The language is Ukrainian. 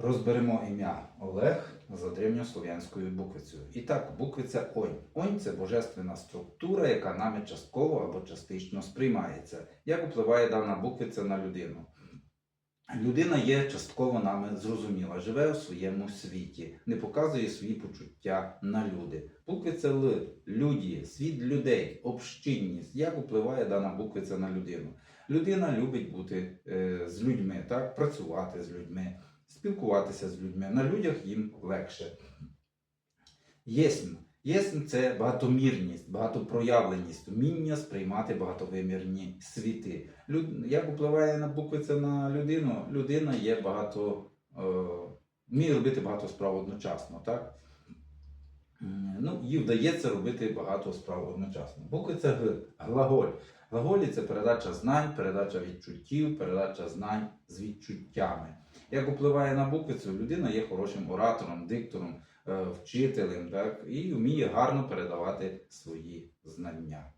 Розберемо ім'я Олег за древньослов'янською буквицею. І так, буквиця Онь. Онь це божественна структура, яка нами частково або частично сприймається. Як впливає дана буквиця на людину? Людина є частково нами зрозуміла, живе у своєму світі, не показує свої почуття на люди. Буквиця Л, люді, світ людей, общинність. Як впливає дана буквиця на людину? Людина любить бути е, з людьми, так? працювати з людьми, спілкуватися з людьми. На людях їм легше. Єсмь. Єсмь це багатомірність, багатопроявленість, вміння сприймати багатовимірні світи. Люд... Як впливає на буквиця на людину? Людина є багато, е... вміє робити багато справ одночасно, так? Ну, їй вдається робити багато справ одночасно. Буквиця Г, глаголь. Глаголі це передача знань, передача відчуттів, передача знань з відчуттями. Як впливає на буквицю, людина є хорошим оратором, диктором, е, вчителем, так, і вміє гарно передавати свої знання.